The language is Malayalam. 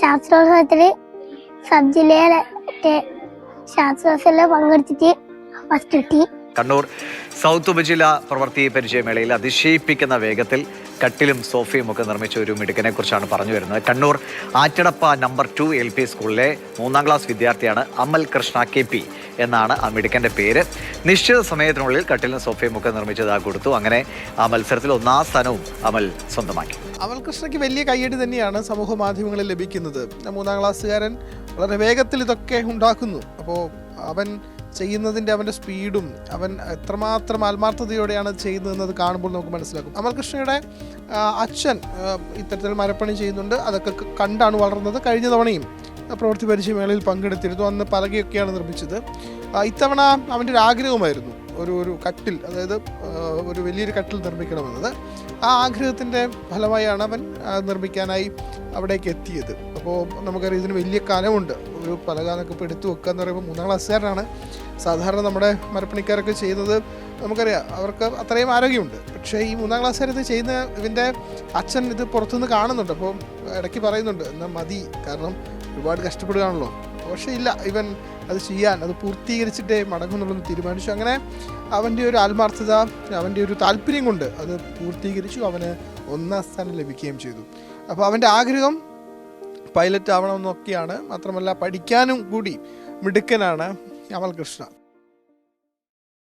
ശാസ്ത്രോത്സവത്തിൽ സബ് ജില്ലയിലെ ശാസ്ത്രോത്സവത്തിൽ പങ്കെടുത്തിട്ട് ഫസ്റ്റ് കിട്ടി കണ്ണൂർ സൗത്ത് ഉപജില്ല പ്രവൃത്തി പരിചയമേളയിൽ അതിശയിപ്പിക്കുന്ന വേഗത്തിൽ കട്ടിലും സോഫയും ഒക്കെ നിർമ്മിച്ച ഒരു മിടുക്കനെ കുറിച്ചാണ് പറഞ്ഞു വരുന്നത്. Kannur Attadappa number two L P സ്കൂളിലെ മൂന്നാം ക്ലാസ് വിദ്യാർത്ഥിയാണ് അമൽ കൃഷ്ണ കെ പി. എന്നാണ് ആ മിടുക്കന്റെ പേര്. നിശ്ചിത സമയത്തിനുള്ളിൽ കട്ടിലിന് സോഫയും ഒക്കെ ആ കൊടുത്തു. അങ്ങനെ ആ മത്സരത്തിൽ ഒന്നാം സ്ഥാനവും അമൽ സ്വന്തമാക്കി. അമൽ കൃഷ്ണയ്ക്ക് വലിയ കയ്യടി തന്നെയാണ് സമൂഹ മാധ്യമങ്ങളിൽ ലഭിക്കുന്നത്. മൂന്നാം ക്ലാസ്സുകാരൻ. വളരെ വേഗത്തിൽ ഇതൊക്കെ ഉണ്ടാക്കുന്നു. അപ്പോൾ അവൻ ചെയ്യുന്നതിന്റെ അവന്റെ സ്പീഡും അവൻ എത്രമാത്രം ആത്മാർത്ഥതയോടെയാണ് ചെയ്യുന്നതെന്നത് കാണുമ്പോൾ നമുക്ക് മനസ്സിലാക്കും. അമൽ കൃഷ്ണയുടെ അച്ഛൻ ഇത്തരത്തിൽ മരപ്പണി ചെയ്യുന്നുണ്ട്. അതൊക്കെ കണ്ടാണ് വളർന്നത് കഴിഞ്ഞ തവണയും. പ്രവൃത്തി പരിചയമേളയിൽ പങ്കെടുത്തിരുന്നു. അന്ന് പലകയൊക്കെയാണ് നിർമ്മിച്ചത്. ഇത്തവണ അവന്റെ ഒരു ആഗ്രഹമായിരുന്നു ഒരു ഒരു കട്ടിൽ അതായത് ഒരു വലിയൊരു കട്ടിൽ നിർമ്മിക്കണമെന്നത്. ആ ആഗ്രഹത്തിന്റെ ഫലമായാണ് അവൻ നിർമ്മിക്കാനായി അവിടേക്ക് എത്തിയത്. അപ്പോൾ നമുക്കറിയാം ഇതിന് വലിയ കനമുണ്ട്. ഒരു പലകാലൊക്കെ ഇപ്പോൾ എടുത്തു വെക്കുക എന്ന് പറയുമ്പോൾ മൂന്നാം ക്ലാസ്സുകാരനാണ്. സാധാരണ നമ്മുടെ മരപ്പണിക്കാരൊക്കെ ചെയ്യുന്നത് നമുക്കറിയാം അവർക്ക് അത്രയും ആരോഗ്യമുണ്ട്. പക്ഷേ ഈ മൂന്നാം ക്ലാസ്സുകാർ ചെയ്യുന്ന ഇവന്റെ അച്ഛൻ ഇത് പുറത്തുനിന്ന് കാണുന്നുണ്ട്. അപ്പോൾ ഇടയ്ക്ക് പറയുന്നുണ്ട് എന്നാൽ മതി കാരണം ഒരുപാട് കഷ്ടപ്പെടുകയാണല്ലോ. പക്ഷേ ഇല്ല ഇവൻ അത് ചെയ്യാൻ അത് പൂർത്തീകരിച്ചിട്ടേ മടങ്ങുന്നുള്ളൂ തീരുമാനിച്ചു. അങ്ങനെ അവന്റെ ഒരു ആത്മാർത്ഥത അവന്റെ ഒരു താല്പര്യം കൊണ്ട് അത് പൂർത്തീകരിച്ചു അവന് ഒന്നാം സ്ഥാനം ലഭിക്കുകയും ചെയ്തു. അപ്പോൾ അവന്റെ ആഗ്രഹം പൈലറ്റ് ആവണമെന്നൊക്കെയാണ്. മാത്രമല്ല പഠിക്കാനും കൂടി മിടുക്കനാണ് അമൽ കൃഷ്ണ